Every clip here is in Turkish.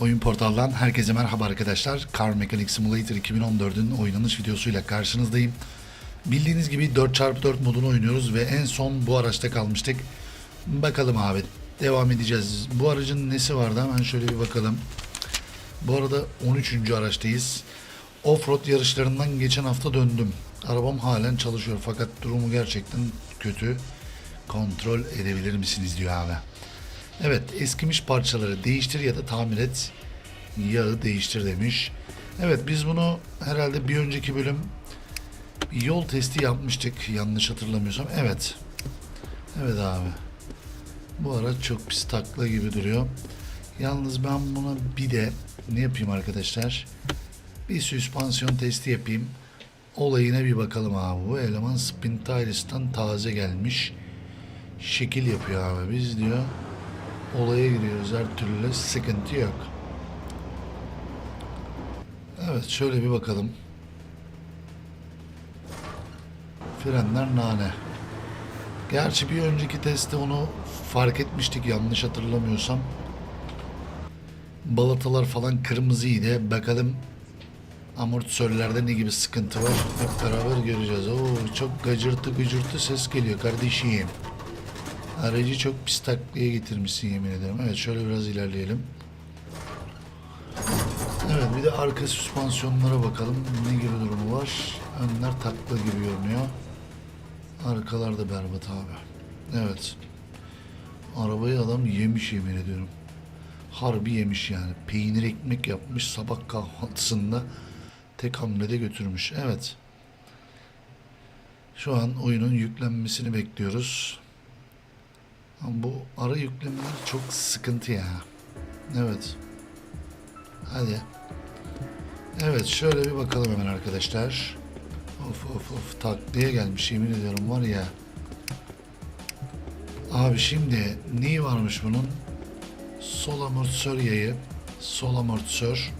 Oyun portaldan herkese merhaba arkadaşlar. Car Mechanic Simulator 2014'ün oynanış videosuyla karşınızdayım. Bildiğiniz gibi 4x4 modunu oynuyoruz ve en son bu araçta kalmıştık. Bakalım abi devam edeceğiz. Bu aracın nesi vardı hemen şöyle bir bakalım. Bu arada 13. araçtayız. Offroad yarışlarından geçen hafta döndüm. Arabam halen çalışıyor fakat durumu gerçekten kötü. Kontrol edebilir misiniz diyor abi. Evet eskimiş parçaları değiştir ya da tamir et. Yağı değiştir demiş. Evet biz bunu herhalde bir önceki bölüm yol testi yapmıştık yanlış hatırlamıyorsam. Evet. Evet abi. Bu araç çok pis takla gibi duruyor. Yalnız ben buna bir de ne yapayım arkadaşlar? Bir süspansiyon testi yapayım. Olayına bir bakalım abi. Bu eleman Spintaris'tan taze gelmiş. Şekil yapıyor abi. Biz diyor olaya giriyoruz her türlü sıkıntı yok. Evet şöyle bir bakalım. Frenler nane. Gerçi bir önceki testte onu fark etmiştik yanlış hatırlamıyorsam. Balatalar falan kırmızıydı. Bakalım amortisörlerde ne gibi sıkıntı var hep beraber göreceğiz. Oo çok gacırtı gıcırtı ses geliyor kardeşim. Aracı çok pis taklaya getirmişsin yemin ederim. Evet şöyle biraz ilerleyelim. Evet bir de arka süspansiyonlara bakalım. Ne gibi durumu var? Önler takla gibi görünüyor. Arkalar da berbat abi. Evet. Arabayı adam yemiş yemin ediyorum. Harbi yemiş yani. Peynir ekmek yapmış sabah kahvaltısında tek hamlede götürmüş. Evet. Şu an oyunun yüklenmesini bekliyoruz. Bu ara yüklemeler çok sıkıntı ya. Evet. Hadi. Evet şöyle bir bakalım hemen arkadaşlar. Of of of taklaya gelmiş yemin ediyorum var ya. Abi şimdi neyi varmış bunun? Sol amortisör yayı, sol amortisör,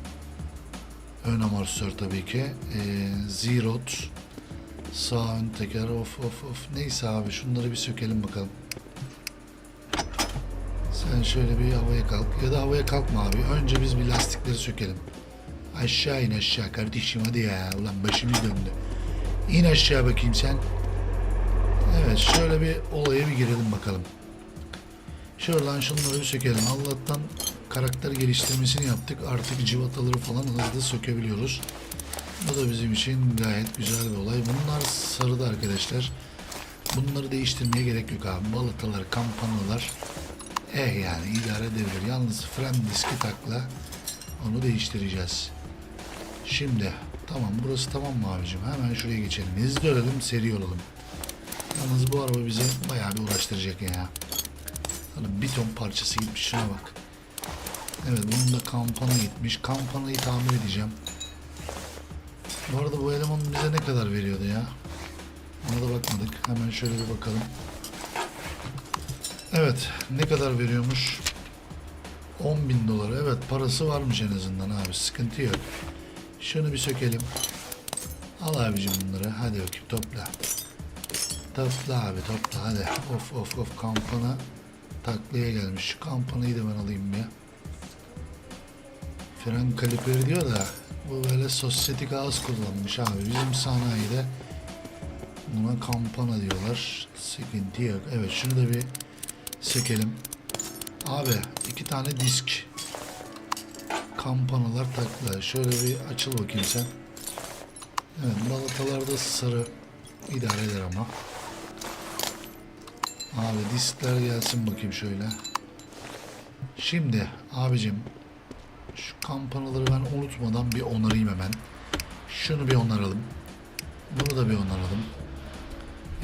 ön amortisör tabii ki, ee, zirot, sağ ön teker, of of of. Neyse abi şunları bir sökelim bakalım. Şöyle bir havaya kalk ya da havaya kalkma abi. Önce biz bir lastikleri sökelim. Aşağı in aşağı kardeşim hadi ya. Ulan başımız döndü. İn aşağı bakayım sen. Evet şöyle bir olaya bir girelim bakalım. Şuradan şunları bir sökelim. Allah'tan karakter geliştirmesini yaptık. Artık civataları falan hızlı sökebiliyoruz. Bu da bizim için gayet güzel bir olay. Bunlar sarıda arkadaşlar. Bunları değiştirmeye gerek yok abi. Balatalar, kampanalar. Eh yani idare edebilir. Yalnız fren diski takla. Onu değiştireceğiz. Şimdi tamam burası tamam mı abicim? Hemen şuraya geçelim. Hızlı olalım, seri olalım. Yalnız bu araba bize bayağı bir uğraştıracak ya. Hani bir ton parçası gitmiş şuna bak. Evet bunun da kampana gitmiş. Kampanayı tamir edeceğim. Bu arada bu eleman bize ne kadar veriyordu ya? Ona da bakmadık. Hemen şöyle bir bakalım. Evet ne kadar veriyormuş? 10 bin dolar. Evet parası varmış en azından abi. Sıkıntı yok. Şunu bir sökelim. Al abicim bunları. Hadi bakayım topla. Topla abi topla hadi. Of of of kampana taklaya gelmiş. Şu kampanayı da ben alayım ya. Fren kaliperi diyor da bu böyle sosyetik ağız kullanmış abi. Bizim sanayide buna kampana diyorlar. Sıkıntı yok. Evet şunu da bir sökelim. Abi iki tane disk. Kampanalar takla. Şöyle bir açıl bakayım sen. Evet balatalarda sarı idare eder ama. Abi diskler gelsin bakayım şöyle. Şimdi abicim şu kampanaları ben unutmadan bir onarayım hemen. Şunu bir onaralım. Bunu da bir onaralım.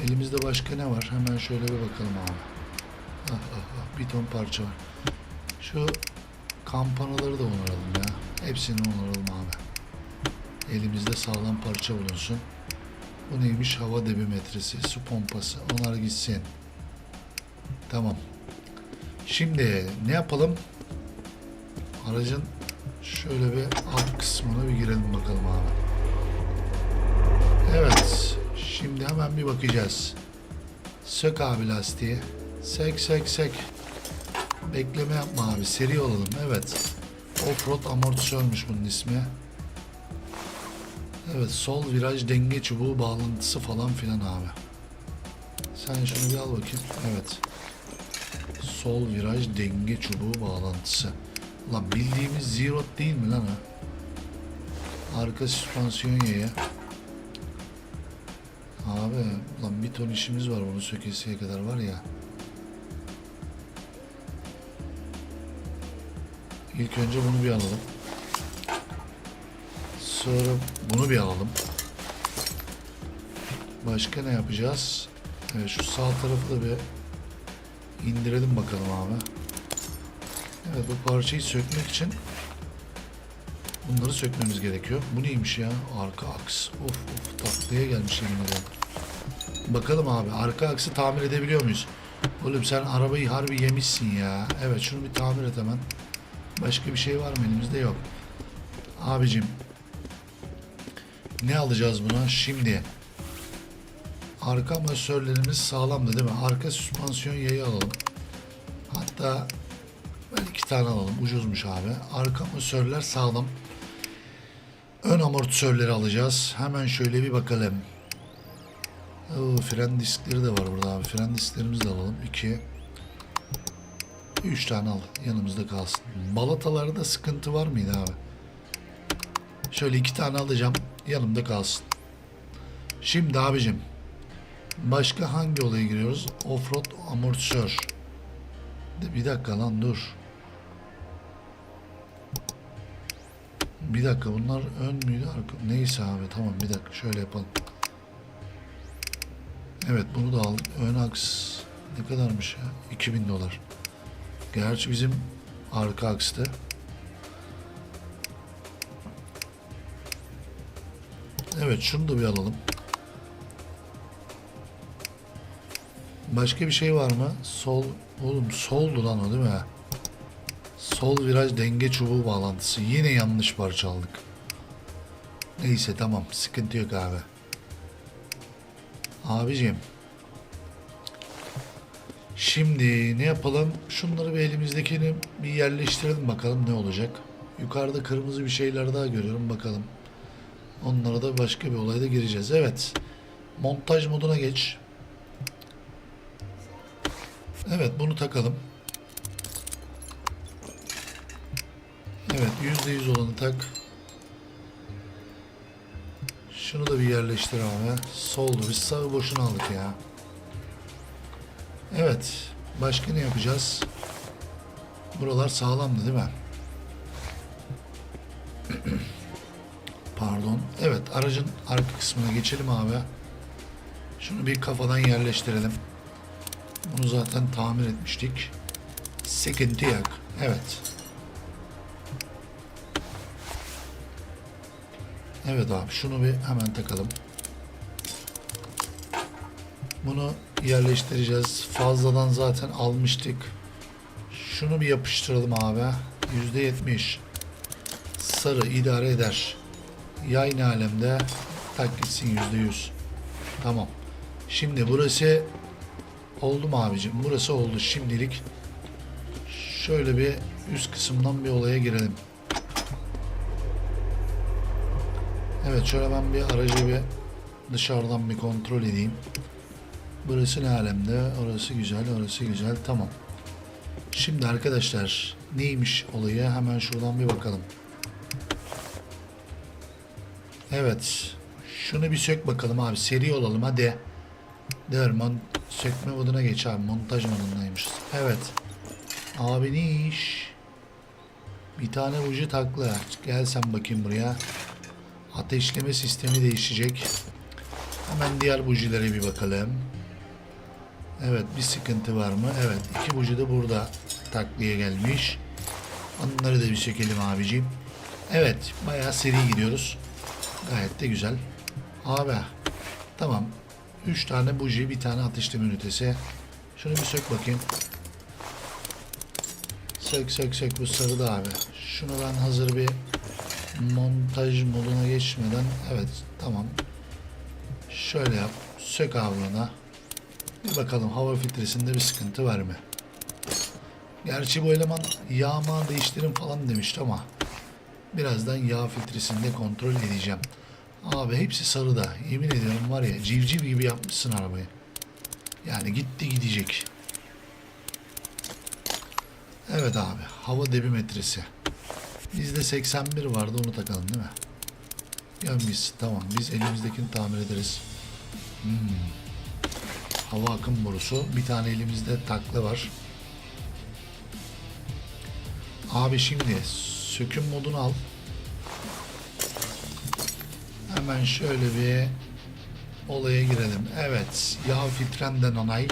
Elimizde başka ne var? Hemen şöyle bir bakalım abi. Ah, ah, bir ton parça var. Şu kampanaları da onaralım ya. Hepsini onaralım abi. Elimizde sağlam parça bulunsun. Bu neymiş? Hava debimetresi, su pompası. Onlar gitsin. Tamam. Şimdi ne yapalım? Aracın şöyle bir alt kısmına bir girelim bakalım abi. Evet. Şimdi hemen bir bakacağız. Sök abi lastiği. Sek sek sek. Bekleme yapma abi. Seri olalım. Evet. Offroad amortisörmüş bunun ismi. Evet sol viraj denge çubuğu bağlantısı falan filan abi. Sen şunu bir al bakayım. Evet. Sol viraj denge çubuğu bağlantısı. Lan bildiğimiz zero değil mi lan o? Arka süspansiyon yaya. Abi lan bir ton işimiz var bunu sökesiye kadar var ya. İlk önce bunu bir alalım. Sonra bunu bir alalım. Başka ne yapacağız? Evet, şu sağ tarafı da bir indirelim bakalım abi. Evet bu parçayı sökmek için bunları sökmemiz gerekiyor. Bu neymiş ya? Arka aks. Of of tatlıya gelmiş yemin. Bakalım abi arka aksı tamir edebiliyor muyuz? Oğlum sen arabayı harbi yemişsin ya. Evet şunu bir tamir et hemen. Başka bir şey var mı elimizde yok. Abicim ne alacağız buna? Şimdi arka amortisörlerimiz sağlamdı değil mi? Arka süspansiyon yayı alalım. Hatta ben iki tane alalım. Ucuzmuş abi. Arka amortisörler sağlam. Ön amortisörleri alacağız. Hemen şöyle bir bakalım. Oo, fren diskleri de var burada abi. Fren disklerimizi de alalım. 2 3 tane al. Yanımızda kalsın. Balatalarda sıkıntı var mıydı abi? Şöyle iki tane alacağım. Yanımda kalsın. Şimdi abicim. Başka hangi olaya giriyoruz? Offroad amortisör. Bir dakika lan dur. Bir dakika bunlar ön müydü arka? Neyse abi tamam bir dakika şöyle yapalım. Evet bunu da aldık. Ön aks ne kadarmış ya? 2000 dolar. Gerçi bizim arka aksta. Evet şunu da bir alalım. Başka bir şey var mı? Sol, oğlum soldu lan o değil mi? Sol viraj denge çubuğu bağlantısı. Yine yanlış parça aldık. Neyse tamam sıkıntı yok abi. Abicim. Şimdi ne yapalım? Şunları bir elimizdekini bir yerleştirelim bakalım ne olacak. Yukarıda kırmızı bir şeyler daha görüyorum bakalım. Onlara da başka bir olayda gireceğiz. Evet. Montaj moduna geç. Evet bunu takalım. Evet yüzde yüz olanı tak. Şunu da bir yerleştir abi. Soldu. Biz sağı boşuna aldık ya. Evet. Başka ne yapacağız? Buralar sağlamdı değil mi? Pardon. Evet aracın arka kısmına geçelim abi. Şunu bir kafadan yerleştirelim. Bunu zaten tamir etmiştik. Sıkıntı yok. Evet. Evet abi şunu bir hemen takalım. Bunu yerleştireceğiz. Fazladan zaten almıştık. Şunu bir yapıştıralım abi. Yüzde yetmiş. Sarı idare eder. Yay ne alemde? Tak gitsin yüzde yüz. Tamam. Şimdi burası oldu mu abicim? Burası oldu şimdilik. Şöyle bir üst kısımdan bir olaya girelim. Evet şöyle ben bir aracı bir dışarıdan bir kontrol edeyim. Burası ne alemde? Orası güzel, orası güzel. Tamam. Şimdi arkadaşlar neymiş olayı hemen şuradan bir bakalım. Evet. Şunu bir sök bakalım abi. Seri olalım hadi. Derman sökme moduna geç abi. Montaj modundaymışız. Evet. Abi ne iş? Bir tane ucu takla. Gel sen bakayım buraya. Ateşleme sistemi değişecek. Hemen diğer bujilere bir bakalım. Evet bir sıkıntı var mı? Evet iki buji de burada takliye gelmiş. Onları da bir sökelim abicim. Evet bayağı seri gidiyoruz. Gayet de güzel. Abi tamam. Üç tane buji bir tane ateşleme ünitesi. Şunu bir sök bakayım. Sök sök sök bu sarı da abi. Şunu ben hazır bir montaj moduna geçmeden evet tamam. Şöyle yap. Sök abi ona. Bir bakalım hava filtresinde bir sıkıntı var mı? Gerçi bu eleman yağma değiştirin falan demişti ama Birazdan yağ filtresini de kontrol edeceğim. Abi hepsi sarıda. Yemin ediyorum var ya civciv gibi yapmışsın arabayı. Yani gitti gidecek. Evet abi. Hava debi metresi. Bizde 81 vardı onu takalım değil mi? Biz tamam biz elimizdekini tamir ederiz. Hmm. Hava akım borusu. Bir tane elimizde takla var. Abi şimdi söküm modunu al. Hemen şöyle bir olaya girelim. Evet. Yağ filtrenden onay.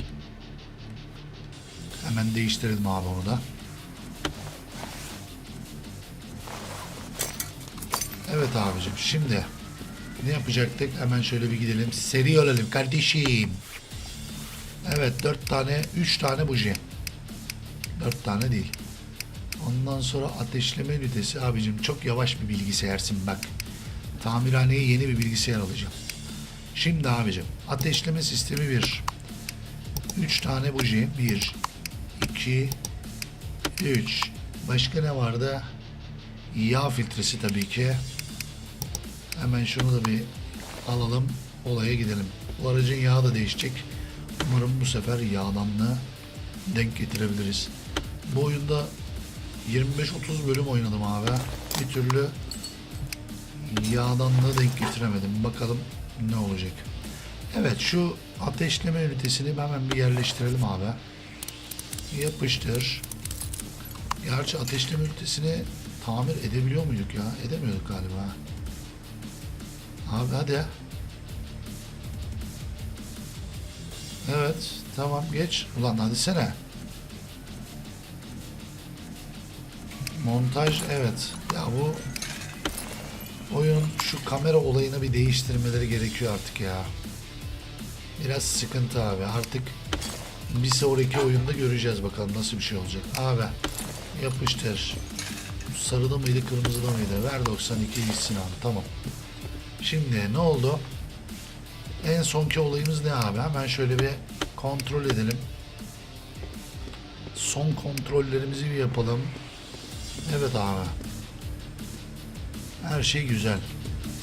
Hemen değiştirelim abi onu da. Evet abicim şimdi ne yapacaktık? Hemen şöyle bir gidelim. Seri olalım kardeşim. Evet dört tane, üç tane buji. Dört tane değil. Ondan sonra ateşleme ünitesi abicim çok yavaş bir bilgisayarsın bak. Tamirhaneye yeni bir bilgisayar alacağım. Şimdi abicim ateşleme sistemi bir. Üç tane buji. Bir, iki, üç. Başka ne vardı? Yağ filtresi tabii ki. Hemen şunu da bir alalım. Olaya gidelim. Bu aracın yağı da değişecek. Umarım bu sefer yağdanlığı denk getirebiliriz. Bu oyunda 25-30 bölüm oynadım abi. Bir türlü yağdanlığı denk getiremedim. Bakalım ne olacak. Evet şu ateşleme ünitesini hemen bir yerleştirelim abi. Yapıştır. Gerçi ateşleme ünitesini tamir edebiliyor muyduk ya? Edemiyorduk galiba. Abi hadi. Evet. Tamam geç. Ulan hadi sene. Montaj evet. Ya bu oyun şu kamera olayını bir değiştirmeleri gerekiyor artık ya. Biraz sıkıntı abi. Artık bir sonraki oyunda göreceğiz bakalım nasıl bir şey olacak. Abi yapıştır. Sarıda mıydı kırmızıda mıydı? Ver 92 gitsin abi tamam. Şimdi ne oldu? En sonki olayımız ne abi? Hemen şöyle bir kontrol edelim. Son kontrollerimizi bir yapalım. Evet abi. Her şey güzel.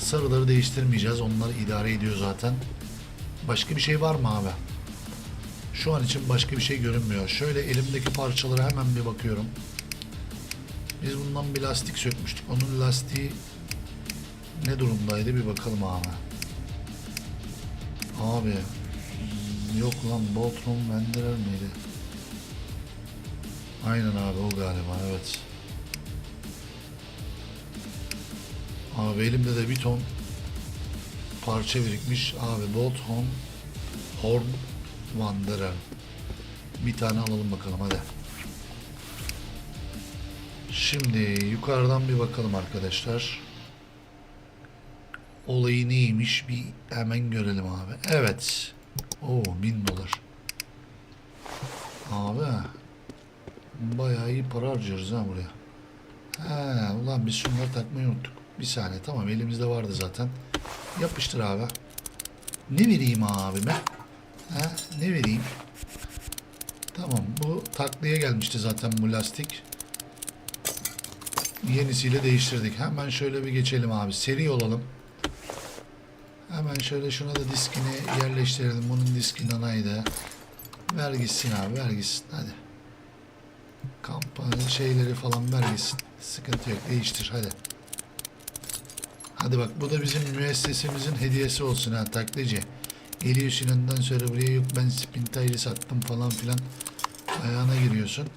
Sarıları değiştirmeyeceğiz. Onlar idare ediyor zaten. Başka bir şey var mı abi? Şu an için başka bir şey görünmüyor. Şöyle elimdeki parçalara hemen bir bakıyorum. Biz bundan bir lastik sökmüştük. Onun lastiği ne durumdaydı bir bakalım abi. Abi yok lan Boltron Wanderer miydi? Aynen abi o galiba evet. Abi elimde de bir ton parça birikmiş. Abi Bolt Horn Horn Wanderer. Bir tane alalım bakalım hadi. Şimdi yukarıdan bir bakalım arkadaşlar. Olayı neymiş bir hemen görelim abi. Evet. Oo bin dolar. Abi. Bayağı iyi para harcıyoruz ha buraya. He, ulan biz şunları takmayı unuttuk. Bir saniye tamam elimizde vardı zaten. Yapıştır abi. Ne vereyim abime? He, ne vereyim? Tamam bu taklaya gelmişti zaten bu lastik. Yenisiyle değiştirdik. Hemen şöyle bir geçelim abi. Seri olalım. Hemen şöyle şuna da diskini yerleştirelim. Bunun diski nanaydı. Ver gitsin abi ver gitsin. Hadi. Kampanya şeyleri falan ver gitsin. Sıkıntı yok. Değiştir hadi. Hadi bak bu da bizim müessesemizin hediyesi olsun ha taklacı. Geliyorsun ondan sonra buraya yok ben spintaylı sattım falan filan. Ayağına giriyorsun.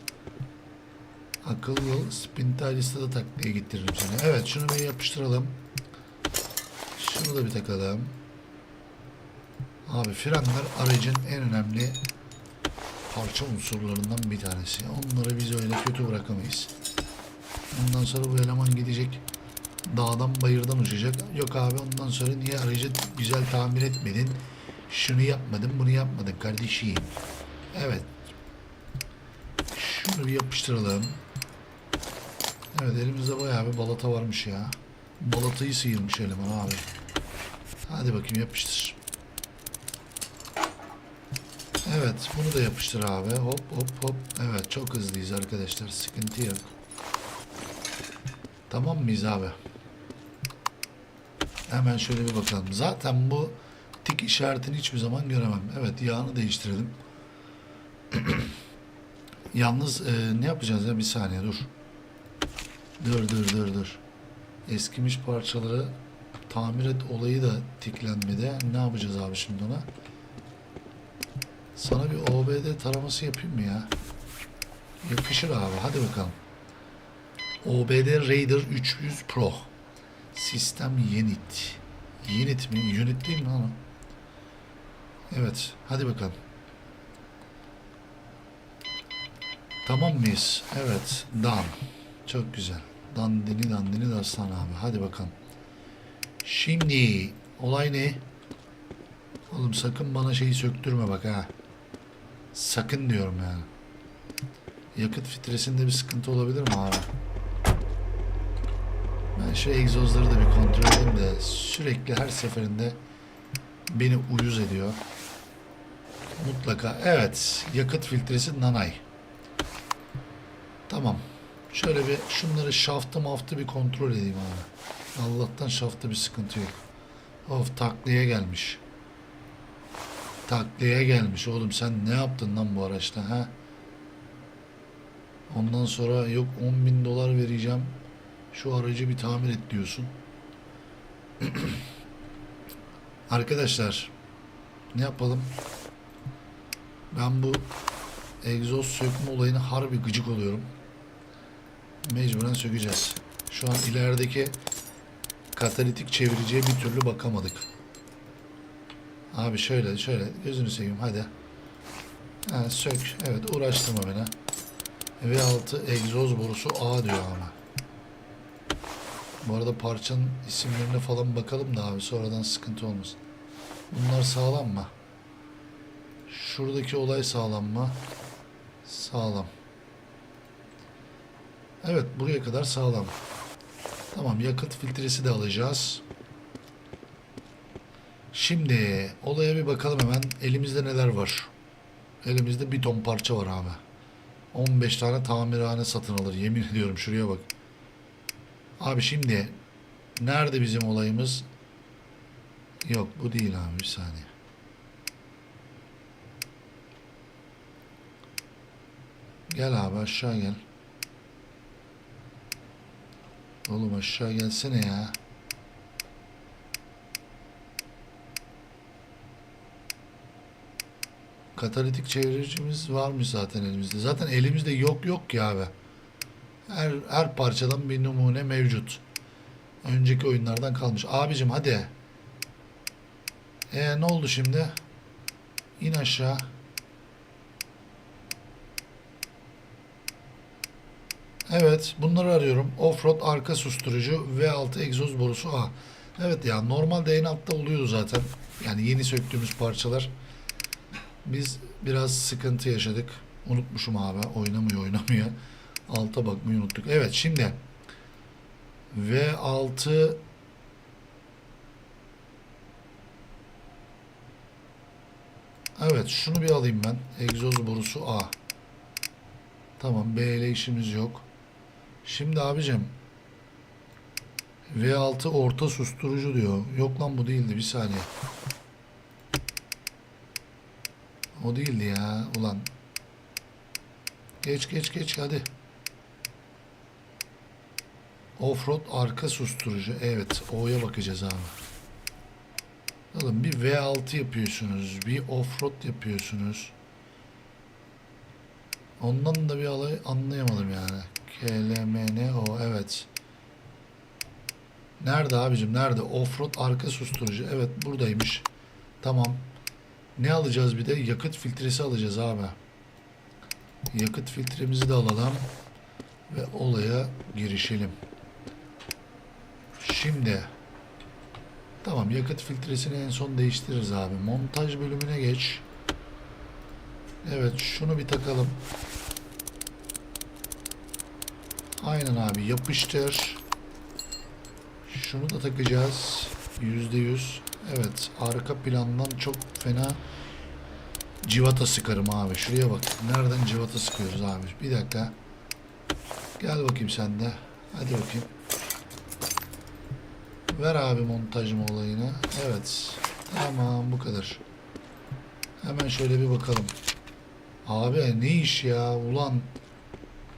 Akıllı. Spintaylısta da taklaya getiririm seni. Evet şunu bir yapıştıralım. Şunu da bir takalım. Abi frenler aracın en önemli parça unsurlarından bir tanesi. Onları biz öyle kötü bırakamayız. Ondan sonra bu eleman gidecek dağdan bayırdan uçacak. Yok abi ondan sonra niye aracı güzel tamir etmedin? Şunu yapmadın bunu yapmadın kardeşim. Evet. Şunu bir yapıştıralım. Evet elimizde bayağı bir balata varmış ya. Balatayı sıyırmış eleman abi. Hadi bakayım yapıştır. Evet bunu da yapıştır abi. Hop hop hop. Evet çok hızlıyız arkadaşlar. Sıkıntı yok. Tamam mıyız abi? Hemen şöyle bir bakalım. Zaten bu tik işaretini hiçbir zaman göremem. Evet yağını değiştirelim. Yalnız e, ne yapacağız ya bir saniye dur. Dur dur dur dur. Eskimiş parçaları tamir et olayı da tiklenmede. Ne yapacağız abi şimdi ona? Sana bir OBD taraması yapayım mı ya? Yakışır abi hadi bakalım. OBD Raider 300 Pro. Sistem Yenit. Yenit mi? Unit değil mi lan? Evet. Hadi bakalım. Tamam mıyız? Evet. Dan. Çok güzel. Dandini dandini dastan abi. Hadi bakalım. Şimdi olay ne? Oğlum sakın bana şeyi söktürme bak ha. Sakın diyorum yani. Yakıt filtresinde bir sıkıntı olabilir mi abi? Ben şu egzozları da bir kontrol edeyim de sürekli her seferinde beni uyuz ediyor. Mutlaka. Evet. Yakıt filtresi nanay. Tamam. Şöyle bir şunları şaftı maftı bir kontrol edeyim abi. Allah'tan şafta bir sıkıntı yok. Of takliye gelmiş. Takliye gelmiş oğlum sen ne yaptın lan bu araçta ha? Ondan sonra yok 10 bin dolar vereceğim. Şu aracı bir tamir et diyorsun. Arkadaşlar ne yapalım? Ben bu egzoz sökme olayına harbi gıcık oluyorum. Mecburen sökeceğiz. Şu an ilerideki katalitik çeviriciye bir türlü bakamadık. Abi şöyle şöyle gözünü seveyim hadi. Ha, sök. Evet uğraştırma beni. V6 egzoz borusu A diyor ama. Bu arada parçanın isimlerine falan bakalım da abi sonradan sıkıntı olmasın. Bunlar sağlam mı? Şuradaki olay sağlam mı? Sağlam. Evet buraya kadar sağlam. Tamam yakıt filtresi de alacağız. Şimdi olaya bir bakalım hemen. Elimizde neler var? Elimizde bir ton parça var abi. 15 tane tamirhane satın alır. Yemin ediyorum şuraya bak. Abi şimdi nerede bizim olayımız? Yok bu değil abi bir saniye. Gel abi aşağı gel. Oğlum aşağı gelsene ya. Katalitik çeviricimiz varmış zaten elimizde. Zaten elimizde yok yok ki abi. Her, her parçadan bir numune mevcut. Önceki oyunlardan kalmış. Abicim hadi. E ne oldu şimdi? İn aşağı. Evet bunları arıyorum. Offroad arka susturucu V6 egzoz borusu A. Evet ya normalde en altta oluyordu zaten. Yani yeni söktüğümüz parçalar. Biz biraz sıkıntı yaşadık. Unutmuşum abi. Oynamıyor oynamıyor. Alta bakmayı unuttuk. Evet şimdi V6 Evet şunu bir alayım ben. Egzoz borusu A. Tamam B ile işimiz yok. Şimdi abicim V6 orta susturucu diyor. Yok lan bu değildi bir saniye. O değildi ya ulan. Geç geç geç hadi. Offroad arka susturucu. Evet O'ya bakacağız abi. Oğlum bir V6 yapıyorsunuz. Bir offroad yapıyorsunuz. Ondan da bir alay anlayamadım yani. KLMNO evet. Nerede abicim nerede? Offroad arka susturucu. Evet buradaymış. Tamam. Ne alacağız bir de? Yakıt filtresi alacağız abi. Yakıt filtremizi de alalım. Ve olaya girişelim. Şimdi. Tamam yakıt filtresini en son değiştiririz abi. Montaj bölümüne geç. Evet şunu bir takalım. Aynen abi yapıştır. Şunu da takacağız. Yüzde yüz. Evet arka plandan çok fena civata sıkarım abi. Şuraya bak. Nereden civata sıkıyoruz abi? Bir dakika. Gel bakayım sen de. Hadi bakayım. Ver abi montajım olayını. Evet. Tamam bu kadar. Hemen şöyle bir bakalım. Abi ne iş ya ulan.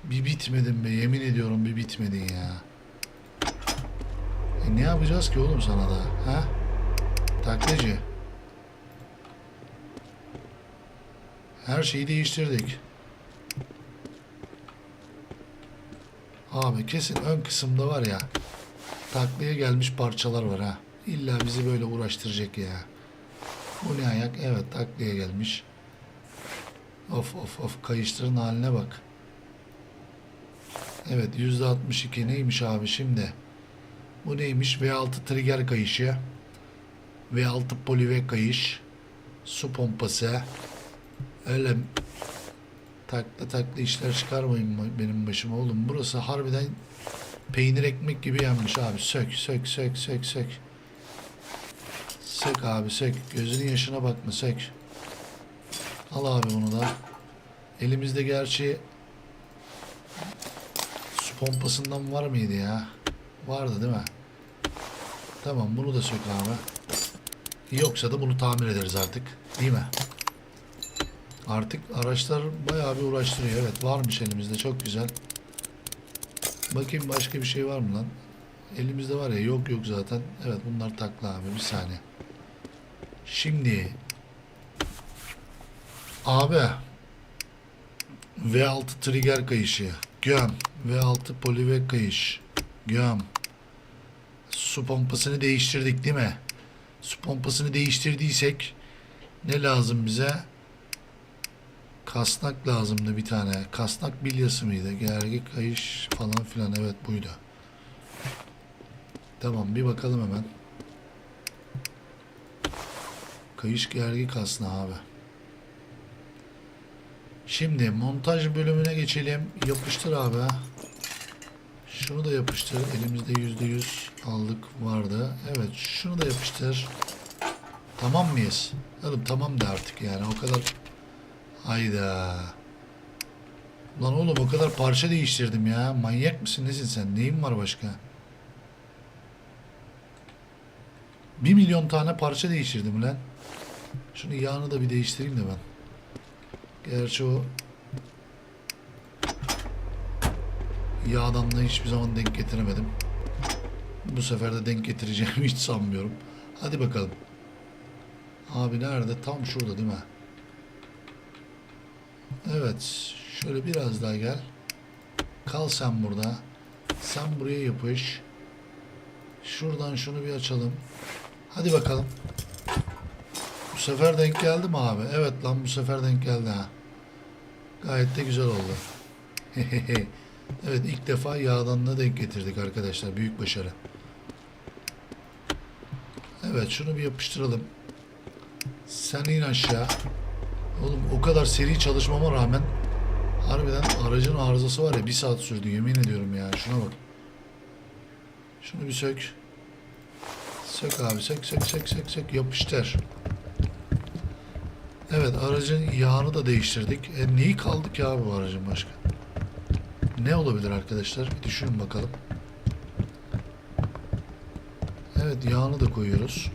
Bir bitmedin be yemin ediyorum bir bitmedin ya. E ne yapacağız ki oğlum sana da? Ha? Taklacı. Her şeyi değiştirdik. Abi kesin ön kısımda var ya taklaya gelmiş parçalar var ha. İlla bizi böyle uğraştıracak ya. Bu ne ayak? Evet taklaya gelmiş. Of of of kayışların haline bak. Evet %62 neymiş abi şimdi? Bu neymiş? V6 trigger kayışı. V6 polive kayış. Su pompası. Öyle takla takla işler çıkarmayın benim başıma oğlum. Burası harbiden peynir ekmek gibi yanmış abi. Sök sök sök sök sök. Sök abi sök. Gözünün yaşına bakma sök. Al abi bunu da. Elimizde gerçi pompasından var mıydı ya? Vardı değil mi? Tamam bunu da sök abi. Yoksa da bunu tamir ederiz artık. Değil mi? Artık araçlar bayağı bir uğraştırıyor. Evet varmış elimizde çok güzel. Bakayım başka bir şey var mı lan? Elimizde var ya yok yok zaten. Evet bunlar takla abi bir saniye. Şimdi abi V6 trigger kayışı göm V6 polive kayış göm su pompasını değiştirdik değil mi? Su pompasını değiştirdiysek ne lazım bize? Kasnak lazımdı bir tane. Kasnak bilyası mıydı? Gergi kayış falan filan. Evet buydu. Tamam bir bakalım hemen. Kayış gergi kasna abi. Şimdi montaj bölümüne geçelim. Yapıştır abi. Şunu da yapıştır. Elimizde yüzde yüz aldık vardı. Evet şunu da yapıştır. Tamam mıyız? Oğlum tamam da artık yani o kadar Hayda. Lan oğlum o kadar parça değiştirdim ya. Manyak mısın nesin sen? Neyin var başka? Bir milyon tane parça değiştirdim lan. Şunu yağını da bir değiştireyim de ben. Gerçi o yağdan da hiçbir zaman denk getiremedim. Bu sefer de denk getireceğimi hiç sanmıyorum. Hadi bakalım. Abi nerede? Tam şurada değil mi? Evet. Şöyle biraz daha gel. Kal sen burada. Sen buraya yapış. Şuradan şunu bir açalım. Hadi bakalım. Bu sefer denk geldi mi abi? Evet lan bu sefer denk geldi ha. Gayet de güzel oldu. evet ilk defa yağdanla denk getirdik arkadaşlar. Büyük başarı. Evet şunu bir yapıştıralım. Sen in aşağı. Oğlum o kadar seri çalışmama rağmen harbiden aracın arızası var ya bir saat sürdü yemin ediyorum ya şuna bak. Şunu bir sök. Sök abi sök sök sök sök sök yapıştır. Evet aracın yağını da değiştirdik. E neyi kaldık ya bu aracın başka? Ne olabilir arkadaşlar? Bir düşünün bakalım. Evet yağını da koyuyoruz.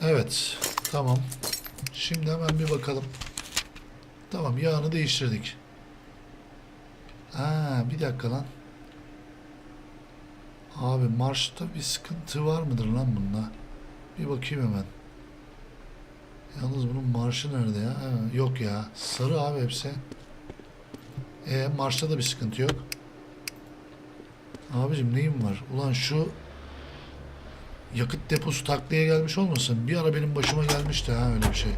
Evet. Tamam. Şimdi hemen bir bakalım. Tamam yağını değiştirdik. Ha bir dakika lan. Abi marşta bir sıkıntı var mıdır lan bunda? Bir bakayım hemen. Yalnız bunun marşı nerede ya? Ha, yok ya. Sarı abi hepsi. E marşta da bir sıkıntı yok. Abicim neyim var? Ulan şu yakıt deposu taklaya gelmiş olmasın? Bir ara benim başıma gelmişti ha öyle bir şey.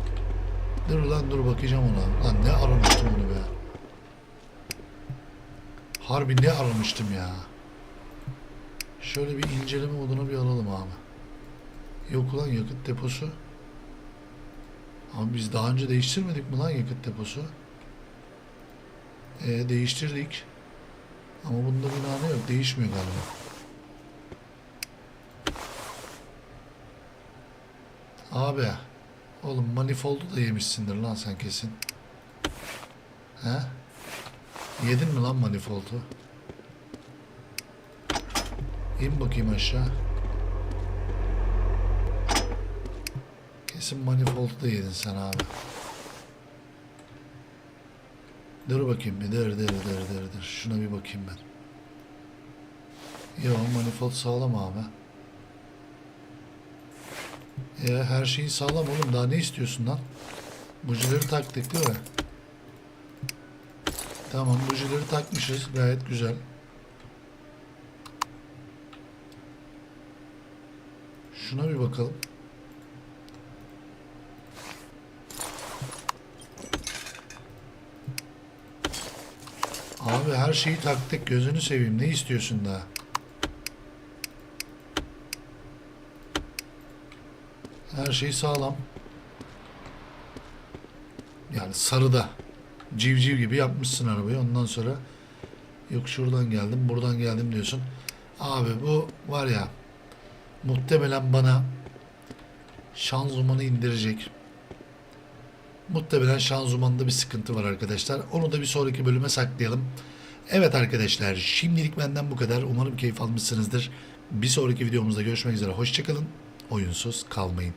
Dur lan dur bakacağım ona. Lan ne aramıştım onu be. Harbi ne aramıştım ya. Şöyle bir inceleme moduna bir alalım abi. Yok ulan yakıt deposu. Abi biz daha önce değiştirmedik mi lan yakıt deposu? E değiştirdik. Ama bunda bir nane yok. Değişmiyor galiba. Abi. Oğlum manifoldu da yemişsindir lan sen kesin. He? Yedin mi lan manifoldu? İn bakayım aşağı. Kesin manifoldu da yedin sen abi. Dur bakayım bir dur dur dur dur dur. Şuna bir bakayım ben. Yo manifold sağlam abi. Ya her şeyi sağlam oğlum daha ne istiyorsun lan? Bujileri taktık değil mi? Tamam bujileri takmışız gayet güzel. Şuna bir bakalım. Abi her şeyi taktık gözünü seveyim ne istiyorsun daha? Her şey sağlam. Yani sarıda. Civciv gibi yapmışsın arabayı. Ondan sonra yok şuradan geldim, buradan geldim diyorsun. Abi bu var ya muhtemelen bana şanzımanı indirecek. Muhtemelen şanzımanda bir sıkıntı var arkadaşlar. Onu da bir sonraki bölüme saklayalım. Evet arkadaşlar şimdilik benden bu kadar. Umarım keyif almışsınızdır. Bir sonraki videomuzda görüşmek üzere. Hoşçakalın. Oyunsuz kalmayın.